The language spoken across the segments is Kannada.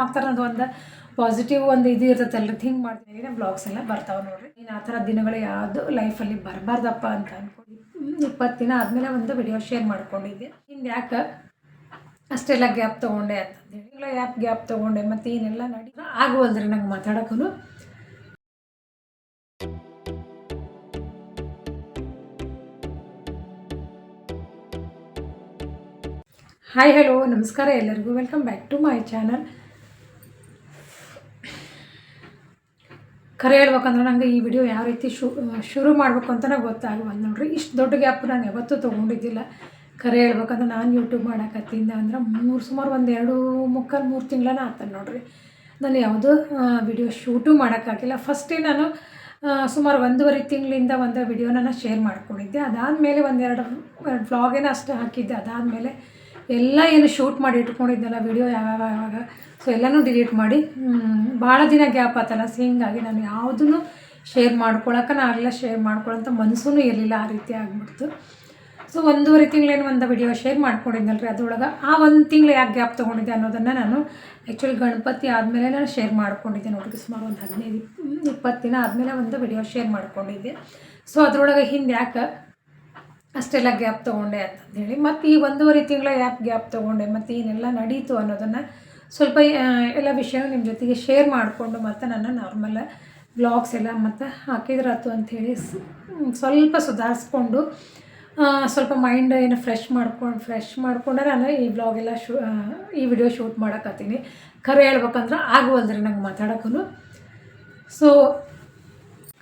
ಆರಾಮಾಗ್ತಾರೆ ಅನ್ನೋದು ಒಂದು ಪಾಸಿಟಿವ್ ಒಂದು ಇದು ಇರ್ತೈತಲ್ರಿ ಥಿಂಕ್ ಮಾಡ್ತೀನಿ ಬ್ಲಾಗ್ಸ್ ಎಲ್ಲ ಬರ್ತಾವೆ ನೋಡಿರಿ. ಇನ್ನು ಆ ಥರ ದಿನಗಳು ಯಾವುದು ಲೈಫಲ್ಲಿ ಬರಬಾರ್ದಪ್ಪ ಅಂತ ಅಂದ್ಕೊಂಡು ಇಪ್ಪತ್ತು ದಿನ ಆದಮೇಲೆ ಒಂದು ವಿಡಿಯೋ ಶೇರ್ ಮಾಡ್ಕೊಂಡಿದ್ದೆ. ಹಿಂಗೆ ಯಾಕೆ? ಅಷ್ಟೆಲ್ಲ ಗ್ಯಾಪ್ ತೊಗೊಂಡೆ ಅಂತಂದೇಳಿ ಇಲ್ಲ, ಯಾಕೆ ಗ್ಯಾಪ್ ತೊಗೊಂಡೆ? ಮತ್ತು ಏನೆಲ್ಲ ನಡಿ ಆಗುವಲ್ದ್ರಿ ನಂಗೆ ಮಾತಾಡೋಕ್ಕೂ ಹಾಯ್ ಹಲೋ ನಮಸ್ಕಾರ ಎಲ್ಲರಿಗೂ. Welcome back to my channel ಖರೆ ಹೇಳ್ಬೇಕಂದ್ರೆ ನನಗೆ ಈ ವಿಡಿಯೋ ಯಾವ ರೀತಿ ಶುರು ಮಾಡಬೇಕು ಅಂತಲೇ ಗೊತ್ತಾಗವಲ್ಲ ನೋಡ್ರಿ. ಇಷ್ಟು ದೊಡ್ಡ ಗ್ಯಾಪ್ ನಾನು ಯಾವತ್ತೂ ತೊಗೊಂಡಿದ್ದಿಲ್ಲ. ಖರೆ ಹೇಳ್ಬೇಕಂದ್ರೆ ನಾನು ಯೂಟ್ಯೂಬ್ ಮಾಡೋಕತ್ತಿಂದ ಅಂದ್ರೆ ಮೂರು ಸುಮಾರು ಒಂದು ಎರಡು ಮುಕ್ಕಾಲು ಮೂರು ತಿಂಗಳನ್ನ ಆತನ ನೋಡ್ರಿ. ನಾನು ಯಾವುದೂ ವಿಡಿಯೋ ಶೂಟು ಮಾಡೋಕ್ಕಾಗಿಲ್ಲ ಫಸ್ಟೇ ನಾನು ಸುಮಾರು ಒಂದೂವರೆ ತಿಂಗಳಿಂದ ಒಂದು ವಿಡಿಯೋನ ಶೇರ್ ಮಾಡ್ಕೊಂಡಿದ್ದೆ. ಅದಾದಮೇಲೆ ಒಂದೆರಡು ಎರಡು ವ್ಲಾಗೇನ ಅಷ್ಟೇ ಹಾಕಿದ್ದೆ. ಅದಾದಮೇಲೆ ಎಲ್ಲ ಏನು ಶೂಟ್ ಮಾಡಿ ಇಟ್ಕೊಂಡಿದ್ದೆಲ್ಲ ವಿಡಿಯೋ ಯಾವಾಗ ಯಾವಾಗ. ಸೊ ಎಲ್ಲನೂ ಡಿಲೀಟ್ ಮಾಡಿ ಭಾಳ ದಿನ ಗ್ಯಾಪ್ ಆತಲ್ಲ ಸೊ ಹಿಂಗಾಗಿ ನಾನು ಯಾವುದನ್ನು ಶೇರ್ ಮಾಡ್ಕೊಳಕ್ಕೆ ನಾನು ಆಗಲ್ಲ ಶೇರ್ ಮಾಡ್ಕೊಳ್ಳೋಂಥ ಮನಸ್ಸೂ ಇರಲಿಲ್ಲ ಆ ರೀತಿ ಆಗಿಬಿಡ್ತು. ಸೊ ಒಂದೂವರೆ ತಿಂಗಳೇನು ಒಂದು ವಿಡಿಯೋ ಶೇರ್ ಮಾಡ್ಕೊಂಡಿದ್ದಲ್ರಿ ಅದರೊಳಗೆ. ಆ ಒಂದು ತಿಂಗಳು ಯಾಕೆ ಗ್ಯಾಪ್ ತೊಗೊಂಡಿದ್ದೆ ಅನ್ನೋದನ್ನು ನಾನು ಆ್ಯಕ್ಚುಲಿ ಗಣಪತಿ ಆದಮೇಲೆ ನಾನು ಶೇರ್ ಮಾಡ್ಕೊಂಡಿದ್ದೆ. ನೋಡಿ ಸುಮಾರು ಒಂದು ಹದಿನೈದು ಇಪ್ಪತ್ತು ದಿನ ಆದಮೇಲೆ ಒಂದು ವಿಡಿಯೋ ಶೇರ್ ಮಾಡ್ಕೊಂಡಿದ್ದೆ. ಸೊ ಅದರೊಳಗೆ ಹಿಂದೆ ಯಾಕೆ ಅಷ್ಟೆಲ್ಲ ಗ್ಯಾಪ್ ತೊಗೊಂಡೆ ಅಂತಂದೇಳಿ, ಮತ್ತು ಈ ಒಂದೂವರೆ ತಿಂಗಳ ಯಾಕೆ ಗ್ಯಾಪ್ ತೊಗೊಂಡೆ, ಮತ್ತು ಏನೆಲ್ಲ ನಡೀತು ಅನ್ನೋದನ್ನು ಸ್ವಲ್ಪ ಎಲ್ಲ ವಿಷಯ ನಿಮ್ಮ ಜೊತೆಗೆ ಶೇರ್ ಮಾಡಿಕೊಂಡು ಮತ್ತು ನನ್ನ ನಾರ್ಮಲ್ ಬ್ಲಾಗ್ಸ್ ಎಲ್ಲ ಮತ್ತು ಹಾಕಿದ್ರಾತು ಅಂಥೇಳಿ ಸ್ವಲ್ಪ ಸುಧಾರಿಸ್ಕೊಂಡು ಸ್ವಲ್ಪ ಮೈಂಡ್ ಏನು ಫ್ರೆಶ್ ಮಾಡ್ಕೊಂಡು ಫ್ರೆಶ್ ಮಾಡಿಕೊಂಡೆ ನಾನು ಈ ಬ್ಲಾಗ್ ಎಲ್ಲ ಶೂ ಈ ವಿಡಿಯೋ ಶೂಟ್ ಮಾಡಕತ್ತೀನಿ. ಖರೆ ಹೇಳ್ಬೇಕಂದ್ರೆ ಆಗುವಲ್ದ್ರಿ ನಂಗೆ ಮಾತಾಡೋಕ್ಕೂ ಸೊ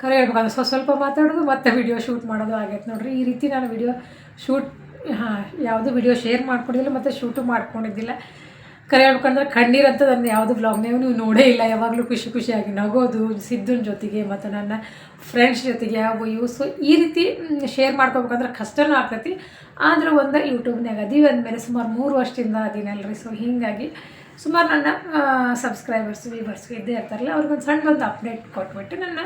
ಖರೆ ಹೇಳ್ಬೇಕಂದ್ರೆ ಸ್ವಲ್ಪ ಸ್ವಲ್ಪ ಮಾತಾಡೋದು ಮತ್ತೆ ವಿಡಿಯೋ ಶೂಟ್ ಮಾಡೋದು ಆಗೈತೆ ನೋಡಿರಿ. ಈ ರೀತಿ ನಾನು ವಿಡಿಯೋ ಶೂಟ್ ಹಾಂ, ಯಾವುದೂ ವಿಡಿಯೋ ಶೇರ್ ಮಾಡ್ಕೊಂಡಿದ್ದಿಲ್ಲ ಮತ್ತು ಶೂಟು ಮಾಡ್ಕೊಂಡಿದ್ದಿಲ್ಲ. ಖರೆ ಹೇಳ್ಬೇಕಂದ್ರೆ ಕಣ್ಣೀರು ಅಂತ ನನ್ನ ಯಾವುದು ಬ್ಲಾಗ್ ನೀವು ನೋಡೇ ಇಲ್ಲ. ಯಾವಾಗಲೂ ಖುಷಿ ಖುಷಿಯಾಗಿ ನಗೋದು, ಸಿದ್ದನ ಜೊತೆಗೆ ಮತ್ತು ನನ್ನ ಫ್ರೆಂಡ್ಸ್ ಜೊತೆಗೆ ಅವು ಇವು ಸೊ ಈ ರೀತಿ ಶೇರ್ ಮಾಡ್ಕೋಬೇಕಂದ್ರೆ ಕಷ್ಟನೂ ಆಗ್ತೈತಿ. ಆದರೂ ಒಂದು ಯೂಟ್ಯೂಬ್ನಾಗ ಅದೀವಿ ಅಂದಮೇಲೆ ಸುಮಾರು ಮೂರು ವರ್ಷದಿಂದ ಅದೀನಲ್ರಿ ಸೊ ಹೀಗಾಗಿ ಸುಮಾರು ನನ್ನ ಸಬ್ಸ್ಕ್ರೈಬರ್ಸ್ ವ್ಯೂವರ್ಸ್ ಇದ್ದೇ ಇರ್ತಾರಲ್ಲ, ಅವ್ರಿಗೊಂದು ಒಂದು ಅಪ್ಡೇಟ್ ಕೊಟ್ಬಿಟ್ಟು ನನ್ನ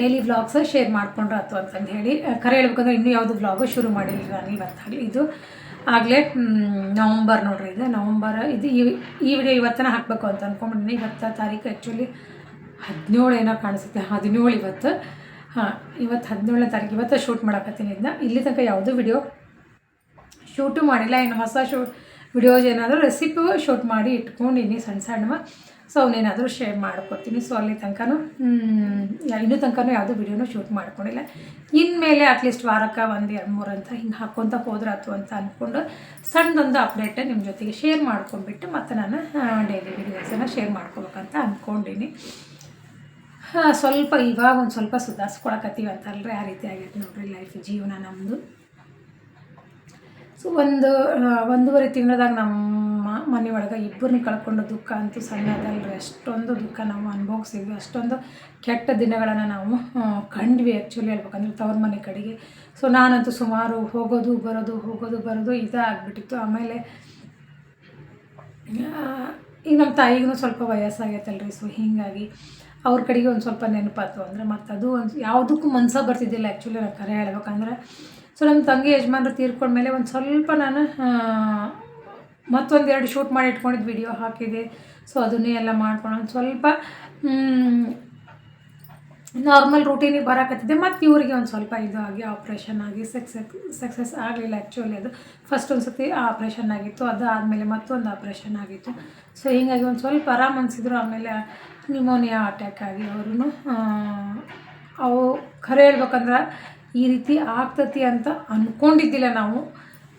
ಡೈಲಿ ವ್ಲಾಗ್ಸ್ ಶೇರ್ ಮಾಡ್ಕೊಂಡ್ರು ಆಯ್ತು ಅಂತಂದು ಹೇಳಿ. ಕರೆ ಹೇಳ್ಬೇಕಂದ್ರೆ ಇನ್ನೂ ಯಾವುದು ವ್ಲಾಗು ಶುರು ಮಾಡಿಲ್ಲ ನಾನು ಇವತ್ತಾಗಲಿ ಇದು ಆಗಲೇ ನವಂಬರ್ ನೋಡ್ರಿ ಇದು, ನವಂಬರ್, ಇದು ಈ ವಿಡಿಯೋ ಇವತ್ತನ ಹಾಕಬೇಕು ಅಂತ ಅಂದ್ಕೊಂಬಿಟ್ಟಿನಿ ಇವತ್ತು ತಾರೀಕು ಆ್ಯಕ್ಚುಲಿ ಹದಿನೇಳು ಏನೋ ಕಾಣಿಸುತ್ತೆ. ಹದಿನೇಳು ಇವತ್ತು. ಹಾಂ, ಇವತ್ತು ಹದಿನೇಳನೇ ತಾರೀಕು ಇವತ್ತು ಶೂಟ್ ಮಾಡಕತ್ತೀನಿ ಇದನ್ನ ಇಲ್ಲಿ ತನಕ ಯಾವುದೂ ವಿಡಿಯೋ ಶೂಟು ಮಾಡಿಲ್ಲ. ಇನ್ನು ಹೊಸ ಶೂ ವಿಡಿಯೋಸ್ ಏನಾದರೂ ರೆಸಿಪಿ ಶೂಟ್ ಮಾಡಿ ಇಟ್ಕೊಂಡಿನಿ ಸಣ್ಣ ಸಣ್ಣವ. ಸೊ ಅವನೇನಾದರೂ ಶೇರ್ ಮಾಡ್ಕೊತೀನಿ ಸೊ ಅಲ್ಲಿ ತನಕನೂ ಇನ್ನೂ ತನಕನೂ ಯಾವುದೂ ವಿಡಿಯೋನೂ ಶೂಟ್ ಮಾಡ್ಕೊಂಡಿಲ್ಲ. ಇನ್ಮೇಲೆ ಅಟ್ಲೀಸ್ಟ್ ವಾರಕ್ಕೆ ಒಂದು ಎರಡು ಮೂರು ಅಂತ ಹಿಂಗೆ ಹಾಕ್ಕೊತ ಹೋದ್ರಾತು ಅಂತ ಅಂದ್ಕೊಂಡು ಸಣ್ಣದೊಂದು ಅಪ್ಡೇಟ್ ನಿಮ್ಮ ಜೊತೆಗೆ ಶೇರ್ ಮಾಡ್ಕೊಂಡ್ಬಿಟ್ಟು ಮತ್ತು ನಾನು ಡೈಲಿ ವಿಡಿಯೋಸನ್ನು ಶೇರ್ ಮಾಡ್ಕೋಬೇಕಂತ ಅಂದ್ಕೊಂಡಿನಿ ಸ್ವಲ್ಪ ಇವಾಗ ಒಂದು ಸ್ವಲ್ಪ ಸುಧಾರಿಸ್ಕೊಳಕತ್ತೀವಿ ಅಂತಲ್ರಿ ಆ ರೀತಿ ಆಗೈತೆ ನೋಡ್ರಿ ಲೈಫ್ ಜೀವನ ನಮ್ಮದು ಸೊ ಒಂದು ಒಂದೂವರೆ ತಿಂಗಳದಾಗ ನಮ್ಮ ಮನೆ ಒಳಗೆ ಇಬ್ಬರನ್ನ ಕಳ್ಕೊಂಡು ದುಃಖ ಅಂತೂ ಸಣ್ಣದಲ್ರಿ ಅಷ್ಟೊಂದು ದುಃಖ ನಾವು ಅನುಭವಿಸಿದ್ವಿ. ಅಷ್ಟೊಂದು ಕೆಟ್ಟ ದಿನಗಳನ್ನು ನಾವು ಕಂಡ್ವಿ ಆ್ಯಕ್ಚುಲಿ ಹೇಳ್ಬೇಕಂದ್ರೆ ತವ್ರ ಮನೆ ಕಡೆಗೆ. ಸೊ ನಾನಂತೂ ಸುಮಾರು ಹೋಗೋದು, ಬರೋದು ಹೋಗೋದು, ಬರೋದು ಇದೇ ಆಗಿಬಿಟ್ಟಿತ್ತು ಆಮೇಲೆ ಈಗ ನಮ್ಮ ತಾಯಿಗೂ ಸ್ವಲ್ಪ ವಯಸ್ಸಾಗೈತಲ್ರಿ. ಸೊ ಹೀಗಾಗಿ ಅವ್ರ ಕಡೆಗೆ ಒಂದು ಸ್ವಲ್ಪ ನೆನಪಾತು ಅಂದರೆ ಮತ್ತು ಅದು ಒಂದು ಯಾವುದಕ್ಕೂ ಮನ್ಸ ಬರ್ತಿದ್ದಿಲ್ಲ ಆ್ಯಕ್ಚುಲಿ ನಾನು ಕರೆ ಹೇಳ್ಬೇಕಂದ್ರೆ. ಸೊ ನಮ್ಮ ತಂಗಿ ಯಜಮಾನ್ರು ತೀರ್ಕೊಂಡ್ಮೇಲೆ ಒಂದು ಸ್ವಲ್ಪ ನಾನು ಮತ್ತೊಂದು ಎರಡು ಶೂಟ್ ಮಾಡಿ ಇಟ್ಕೊಂಡಿದ್ದು ವಿಡಿಯೋ ಹಾಕಿದೆ. ಸೊ ಅದನ್ನೇ ಎಲ್ಲ ಮಾಡ್ಕೊಂಡು ಸ್ವಲ್ಪ ನಾರ್ಮಲ್ ರೂಟೀನಿಗೆ ಬರಾಕತ್ತಿದ್ದೆ. ಮತ್ತು ಇವರಿಗೆ ಒಂದು ಸ್ವಲ್ಪ ಇದು ಆಗಿ ಆಪ್ರೇಷನ್ ಆಗಿ ಸಕ್ಸಸ್ ಸಕ್ಸಸ್ ಆಗಲಿಲ್ಲ ಆ್ಯಕ್ಚುಲಿ ಅದು. ಫಸ್ಟ್ ಒಂದು ಸತಿ ಆಪ್ರೇಷನ್ ಆಗಿತ್ತು. ಅದು ಆದಮೇಲೆ ಮತ್ತೊಂದು ಆಪ್ರೇಷನ್ ಆಗಿತ್ತು. ಸೊ ಹೀಗಾಗಿ ಒಂದು ಸ್ವಲ್ಪ ಆರಾಮ್ ಅನಿಸಿದ್ರು. ಆಮೇಲೆ ನ್ಯೂಮೋನಿಯಾ ಅಟ್ಯಾಕ್ ಆಗಿ ಅವರು ಅವು ಖರೆ ಹೇಳ್ಬೇಕಂದ್ರೆ ಈ ರೀತಿ ಆಗ್ತತಿ ಅಂತ ಅಂದ್ಕೊಂಡಿದ್ದಿಲ್ಲ ನಾವು.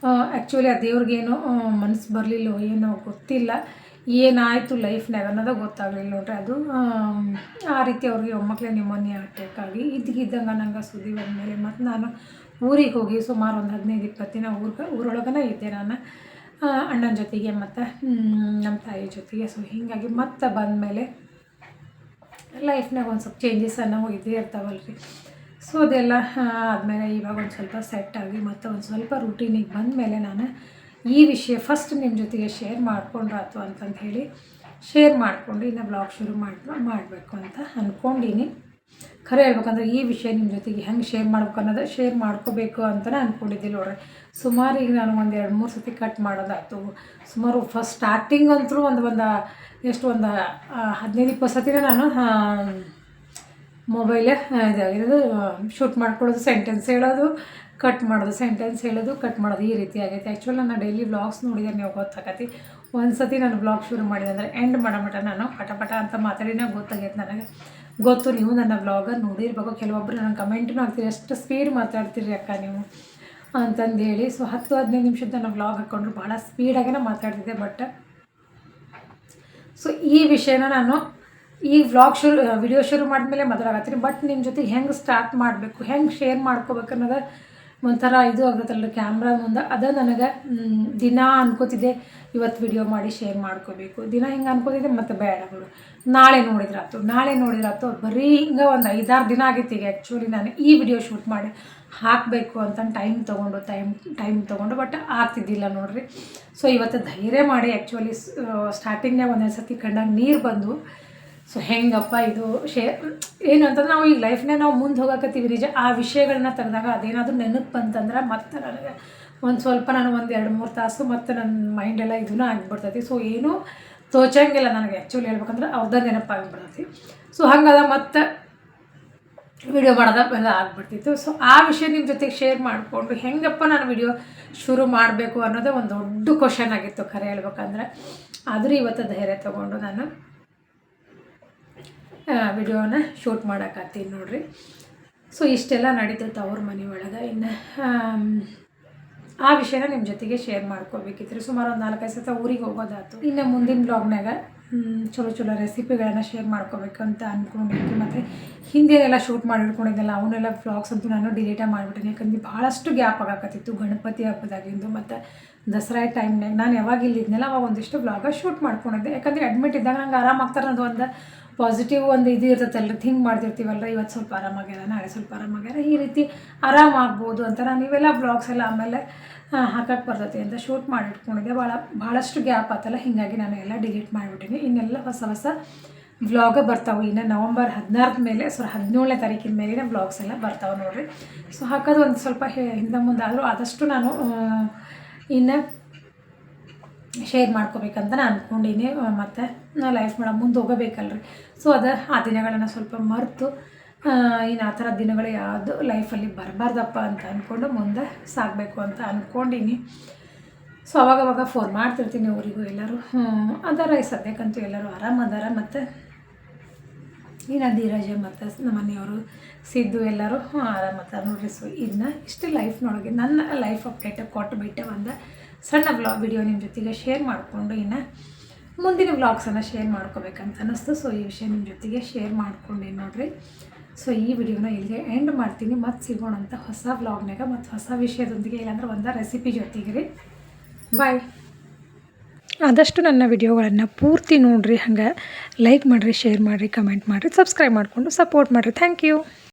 ಆ್ಯಕ್ಚುಲಿ ಆ ದೇವ್ರಿಗೇನೋ ಮನಸ್ಸು ಬರಲಿಲ್ಲೋ ಏನೋ ಗೊತ್ತಿಲ್ಲ. ಏನಾಯಿತು ಲೈಫ್ನಾಗ ಅನ್ನೋದು ಗೊತ್ತಾಗಲಿಲ್ಲ ನೋಡ್ರಿ ಅದು. ಆ ರೀತಿ ಅವ್ರಿಗೆ ಒಮ್ಮಕ್ಕಳೇ ನ್ಯೂಮೋನಿಯಾ ಅಟ್ಯಾಕ್ ಆಗಿ ಇದ್ದಕ್ಕಿದ್ದಂಗೆ ನಂಗೆ ಸುದ್ದಿ ಬಂದಮೇಲೆ ಮತ್ತು ನಾನು ಊರಿಗೆ ಹೋಗಿ ಸುಮಾರು ಒಂದು ಹದಿನೈದು ಇಪ್ಪತ್ತು ದಿನ ಊರ್ಗೆ, ಊರೊಳಗನೆ ಇದ್ದೆ ನಾನು. ಅಣ್ಣನ ಜೊತೆಗೆ ಮತ್ತು ನಮ್ಮ ತಾಯಿ ಜೊತೆಗೆ. ಸೊ ಹೀಗಾಗಿ ಮತ್ತೆ ಬಂದಮೇಲೆ ಲೈಫ್ನಾಗ ಒಂದು ಸ್ವಲ್ಪ ಚೇಂಜಸ್ ಅನ್ನೋ ಇದ್ದೇ ಇರ್ತಾವಲ್ರಿ. ಸೊ ಅದೆಲ್ಲ ಆದಮೇಲೆ ಇವಾಗ ಒಂದು ಸ್ವಲ್ಪ ಸೆಟ್ ಆಗಿ ಮತ್ತು ಒಂದು ಸ್ವಲ್ಪ ರೂಟೀನಿಗೆ ಬಂದಮೇಲೆ ನಾನು ಈ ವಿಷಯ ಫಸ್ಟ್ ನಿಮ್ಮ ಜೊತೆಗೆ ಶೇರ್ ಮಾಡ್ಕೊಂಡ್ರಾತು ಅಂತಂದು ಹೇಳಿ ಶೇರ್ ಮಾಡಿಕೊಂಡು ಇನ್ನು ಬ್ಲಾಗ್ ಶುರು ಮಾಡಿ ಮಾಡಬೇಕು ಅಂತ ಅಂದ್ಕೊಂಡೀನಿ ಖರೆ ಹೇಳ್ಬೇಕಂದ್ರೆ ಈ ವಿಷಯ ನಿಮ್ಮ ಜೊತೆಗೆ ಹೆಂಗೆ ಶೇರ್ ಮಾಡ್ಬೇಕು ಅನ್ನೋದು ಶೇರ್ ಮಾಡ್ಕೋಬೇಕು ಅಂತಲೇ ಅಂದ್ಕೊಂಡಿದ್ದೀನಿ ನೋಡ್ರಿ. ಸುಮಾರು ಈಗ ನಾನು ಒಂದು ಎರಡು ಮೂರು ಸತಿ ಕಟ್ ಮಾಡೋದಾಯ್ತು. ಸುಮಾರು ಫಸ್ಟ್ ಸ್ಟಾರ್ಟಿಂಗ್ ಅಂತೂ ಒಂದು ಒಂದು, ಎಷ್ಟು ಒಂದು ಹದಿನೈದು, ಇಪ್ಪತ್ತು ಸತಿನ ನಾನು ಮೊಬೈಲೇ ಇದು ಇದು ಶೂಟ್ ಮಾಡ್ಕೊಳ್ಳೋದು ಸೆಂಟೆನ್ಸ್ ಹೇಳೋದು ಕಟ್ ಮಾಡೋದು ಸೆಂಟೆನ್ಸ್ ಹೇಳೋದು ಕಟ್ ಮಾಡೋದು ಈ ರೀತಿ ಆಗೈತೆ. ಆ್ಯಕ್ಚುಲಿ ನಾನು ಡೈಲಿ ವ್ಲಾಗ್ಸ್ ನೋಡಿದ್ರೆ ನೀವು ಗೊತ್ತಾಗತ್ತೆ ಒಂದು ಸತಿ ನಾನು ಬ್ಲಾಗ್ ಶುರು ಮಾಡಿದೆ ಅಂದರೆ ಎಂಡ್ ಮಾಡೋ ಮಟ ನಾನು ಪಟ ಪಟ ಅಂತ ಮಾತಾಡಿನೇ ಗೊತ್ತಾಗೈತೆ ನನಗೆ. ಗೊತ್ತು, ನೀವು ನನ್ನ ವ್ಲಾಗ ನೋಡಿರ್ಬೇಕು. ಕೆಲವೊಬ್ಬರು ನನ್ನ ಕಮೆಂಟ್ನೂ ಹಾಕ್ತೀರಿ. ಎಷ್ಟು ಸ್ಪೀಡ್ ಮಾತಾಡ್ತೀರಿ ಅಕ್ಕ ನೀವು ಅಂತಂದು ಹೇಳಿ ಸೊ ಹತ್ತು, ಹದಿನೈದು ನಿಮಿಷದ ನಾನು ವ್ಲಾಗ್ ಹಾಕ್ಕೊಂಡ್ರು ಭಾಳ ಸ್ಪೀಡಾಗೇ ಮಾತಾಡ್ತಿದ್ದೆ ಬಟ್ ಸೊ ಈ ವಿಷಯನ ನಾನು ಈ ವ್ಲಾಗ್ ಶುರು ವಿಡಿಯೋ ಶುರು ಮಾಡಿದ್ಮೇಲೆ ರೀ ಬಟ್ ನಿಮ್ಮ ಜೊತೆ ಹೆಂಗೆ ಸ್ಟಾರ್ಟ್ ಮಾಡಬೇಕು, ಹೆಂಗೆ ಶೇರ್ ಮಾಡ್ಕೋಬೇಕು ಅನ್ನೋದು ಒಂಥರ ಇದು ಆಗುತ್ತಲ್ಲ ಕ್ಯಾಮ್ರಾ ಮುಂದೆ. ಅದ ನನಗೆ ದಿನ ಅನ್ಕೋತಿದ್ದೆ ಇವತ್ತು ವಿಡಿಯೋ ಮಾಡಿ ಶೇರ್ ಮಾಡ್ಕೋಬೇಕು. ದಿನ ಹಿಂಗೆ ಅನ್ಕೋತಿದ್ದೆ, ಮತ್ತು ಬೇಡ ಬಿಡು. ನಾಳೆ ನೋಡಿದ್ರಾತು ನಾಳೆ ನೋಡಿದ್ರಾತು ಬರೀ ಹಿಂಗೆ ಒಂದು ಐದಾರು ದಿನ ಆಗಿತ್ತು ಈಗ ಆ್ಯಕ್ಚುಲಿ ನಾನು ಈ ವಿಡಿಯೋ ಶೂಟ್ ಮಾಡಿ ಹಾಕಬೇಕು ಅಂತ ಟೈಮ್ ತೊಗೊಂಡು ಟೈಮ್ ಟೈಮ್ ತೊಗೊಂಡು ಬಟ್ ಆಗ್ತಿದ್ದಿಲ್ಲ ನೋಡ್ರಿ. ಸೊ ಇವತ್ತು ಧೈರ್ಯ ಮಾಡಿ ಆ್ಯಕ್ಚುಲಿ ಸ್ಟಾರ್ಟಿಂಗ್ನಾಗ ಒಂದೊಂದು ಸತಿ ಕಂಡಾಗ ನೀರು ಬಂದು ಸೊ ಹೆಂಗಪ್ಪ ಇದು? ಶೇರ್ ಏನು ಅಂತಂದ್ರೆ ನಾವು ಈಗ ಲೈಫ್ನೇ ನಾವು ಮುಂದೆ ಹೋಗಕತ್ತೀವಿ ನಿಜ ಆ ವಿಷಯಗಳನ್ನ ತೆಗೆದಾಗ ಅದೇನಾದರೂ ನೆನಪು ಬಂತಂದ್ರೆ ಮತ್ತೆ ನನಗೆ ಒಂದು ಸ್ವಲ್ಪ ನಾನು ಒಂದು ಎರಡು ಮೂರು ತಾಸು ಮತ್ತು ನನ್ನ ಮೈಂಡೆಲ್ಲ ಇದೂ ಆಗಿಬಿಡ್ತೈತಿ. ಸೊ ಏನೂ ತೋಚಂಗಿಲ್ಲ ನನಗೆ ಆ್ಯಕ್ಚುಲಿ ಹೇಳ್ಬೇಕಂದ್ರೆ ಅವ್ರದ ನೆನಪಾಗಿಬಿಡ್ತೈತಿ. ಸೊ ಹಂಗದ ಮತ್ತೆ ವಿಡಿಯೋ ಮಾಡೋದ ಎಲ್ಲ ಆಗ್ಬಿಡ್ತಿತ್ತು. ಸೊ ಆ ವಿಷಯ ನಿಮ್ಮ ಜೊತೆಗೆ ಶೇರ್ ಮಾಡಿಕೊಂಡು ಹೆಂಗಪ್ಪ ನಾನು ವಿಡಿಯೋ ಶುರು ಮಾಡಬೇಕು ಅನ್ನೋದೇ ಒಂದು ದೊಡ್ಡ ಕ್ವಶನ್ ಆಗಿತ್ತು ಖರೆ ಹೇಳ್ಬೇಕಂದ್ರೆ. ಆದರೂ ಇವತ್ತು ಧೈರ್ಯ ತೊಗೊಂಡು ನಾನು ವಿಡಿಯೋನ ಶೂಟ್ ಮಾಡೋಕ್ಕಾಗ್ತೀನಿ ನೋಡಿರಿ. ಸೊ ಇಷ್ಟೆಲ್ಲ ನಡೀತೈತೆ ಅವ್ರ ಮನೆ ಒಳಗೆ. ಇನ್ನು ಆ ವಿಷಯನ ನಿಮ್ಮ ಜೊತೆಗೆ ಶೇರ್ ಮಾಡ್ಕೋಬೇಕಿತ್ತು ಸುಮಾರು ಒಂದು ನಾಲ್ಕೈದು ಸತ ಊರಿಗೆ ಹೋಗೋದಾಯ್ತು ಇನ್ನು ಮುಂದಿನ ಬ್ಲಾಗ್ನಾಗ ಚಲೋ ಚಲೋ ರೆಸಿಪಿಗಳನ್ನ ಶೇರ್ ಮಾಡ್ಕೋಬೇಕು ಅಂತ ಅಂದ್ಕೊಂಡಿದ್ದೆ ಮತ್ತು ಹಿಂದೆನೆಲ್ಲ ಶೂಟ್ ಮಾಡಿ ಇಟ್ಕೊಂಡಿದ್ದೆಲ್ಲ ಅವನ್ನೆಲ್ಲ ವ್ಲಾಗ್ಸ್ ಅಂತೂ ನಾನು ಡಿಲೀಟೇ ಮಾಡಿಬಿಟ್ಟಿನಿ ಯಾಕಂದ್ರೆ ಭಾಳಷ್ಟು ಗ್ಯಾಪ್ ಆಗಾಕತ್ತಿತ್ತು ಗಣಪತಿ ಹಬ್ಬದಾಗಿಂದು ಮತ್ತು ದಸರಾ ಟೈಮ್ನಾಗ ನಾನು ಯಾವಾಗ ಇಲ್ಲಿದ್ನೆಲ್ಲ, ಅವಾಗ ಒಂದಿಷ್ಟು ಬ್ಲಾಗ ಶೂಟ್ ಮಾಡ್ಕೊಂಡಿದ್ದೆ. ಯಾಕಂದರೆ ಅಡ್ಮಿಟ್ ಇದ್ದಾಗ ನಂಗೆ ಆರಾಮಾಗ್ತಾರೆ ಅನ್ನೋದು ಒಂದು ಪಾಸಿಟಿವ್ ಒಂದು ಇದು ಇರ್ತೈತಲ್ಲ ಥಿಂಕ್ ಮಾಡ್ತಿರ್ತೀವಲ್ಲ ಇವತ್ತು ಸ್ವಲ್ಪ ಆರಾಮಾಗ್ಯಾರ ನಾಳೆ ಸ್ವಲ್ಪ ಆರಾಮಾಗ್ಯಾರ ಈ ರೀತಿ ಆರಾಮಾಗ್ಬೋದು ಅಂತ ನಾನು ಇವೆಲ್ಲ ಬ್ಲಾಗ್ಸ್ ಎಲ್ಲ ಆಮೇಲೆ ಹಾಕಕ್ಕೆ ಬರ್ತೈತಿ ಅಂತ ಶೂಟ್ ಮಾಡಿ ಇಟ್ಕೊಂಡಿದ್ದೆ ಭಾಳ ಭಾಳಷ್ಟು ಗ್ಯಾಪ್ ಆತಲ್ಲ, ಹೀಗಾಗಿ ನಾನು ಎಲ್ಲ ಡಿಲೀಟ್ ಮಾಡಿಬಿಟ್ಟಿನಿ. ಇನ್ನೆಲ್ಲ ಹೊಸ ಹೊಸ ವ್ಲಾಗ ಬರ್ತಾವೆ. ಇನ್ನು ನವಂಬರ್ ಹದಿನಾರದ ಮೇಲೆ ಸೊ ಹದಿನೇಳನೇ ತಾರೀಕಿನ ಮೇಲಿನ ಬ್ಲಾಗ್ಸ್ ಎಲ್ಲ ಬರ್ತಾವೆ ನೋಡಿರಿ. ಸೊ ಹಾಕೋದು ಒಂದು ಸ್ವಲ್ಪ ಹಿಂದೆ ಮುಂದೆ ಆದರೂ ಆದಷ್ಟು ನಾನು ಇನ್ನು ಶೇರ್ ಮಾಡ್ಕೋಬೇಕಂತ ನಾನು ಅಂದ್ಕೊಂಡಿನಿ ಮತ್ತು ನಾ ಲೈಫ್ ಮಾಡೋ ಮುಂದೆ ಹೋಗಬೇಕಲ್ರಿ. ಸೊ ಅದು ಆ ದಿನಗಳನ್ನು ಸ್ವಲ್ಪ ಮರೆತು ಇನ್ನು ಆ ಥರ ದಿನಗಳು ಯಾವುದು ಲೈಫಲ್ಲಿ ಬರಬಾರ್ದಪ್ಪ ಅಂತ ಅಂದ್ಕೊಂಡು ಮುಂದೆ ಸಾಗಬೇಕು ಅಂತ ಅಂದ್ಕೊಂಡಿನಿ ಸೊ ಅವಾಗ ಅವಾಗ ಫೋನ್ ಮಾಡ್ತಿರ್ತೀನಿ ಅವರಿಗೂ ಎಲ್ಲರೂ. ಅದಾರ ಈ ಸದ್ಯಕ್ಕಂತೂ ಎಲ್ಲರೂ ಆರಾಮದಾರ ಮತ್ತು ಇನ್ನು ಧೀರಜ ಮತ್ತು ನಮ್ಮ ಮನೆಯವರು ಸಿದ್ದು ಎಲ್ಲರೂ ಆರಾಮದಾರ ನೋಡ್ರಿ. ಸೊ ಇದನ್ನ ಇಷ್ಟು ಲೈಫ್ನೊಳಗೆ ನನ್ನ ಲೈಫ್ ಅಪ್ಡೇಟ್ ಕೊಟ್ಟು ಬಿಟ್ಟೆ ಒಂದು ಸಣ್ಣ ಬ್ಲಾಗ್ ವಿಡಿಯೋ ನಿಮ್ಮ ಜೊತೆಗೆ ಶೇರ್ ಮಾಡಿಕೊಂಡು ಇನ್ನು ಮುಂದಿನ ವ್ಲಾಗ್ಸನ್ನು ಶೇರ್ ಮಾಡ್ಕೋಬೇಕಂತ ಅನ್ನಿಸ್ತು. ಸೊ ಈ ವಿಷಯ ನಿಮ್ಮ ಜೊತೆಗೆ ಶೇರ್ ಮಾಡ್ಕೊಂಡೆ ನೋಡಿರಿ. ಸೊ ಈ ವಿಡಿಯೋನ ಇಲ್ಲಿಗೆ ಎಂಡ್ ಮಾಡ್ತೀನಿ. ಮತ್ತು ಸಿಗೋಣ ಅಂತ ಹೊಸ ವ್ಲಾಗ್ನಾಗ ಮತ್ತು ಹೊಸ ವಿಷಯದೊಂದಿಗೆ, ಇಲ್ಲಾಂದ್ರೆ ಒಂದು ರೆಸಿಪಿ ಜೊತೆಗೆ ರೀ. ಬಾಯ್ ಆದಷ್ಟು ನನ್ನ ವಿಡಿಯೋಗಳನ್ನು ಪೂರ್ತಿ ನೋಡಿರಿ. ಹಂಗೆ ಲೈಕ್ ಮಾಡಿರಿ ಶೇರ್ ಮಾಡಿರಿ ಕಮೆಂಟ್ ಮಾಡಿರಿ ಸಬ್ಸ್ಕ್ರೈಬ್ ಮಾಡಿಕೊಂಡು ಸಪೋರ್ಟ್ ಮಾಡಿರಿ. Thank you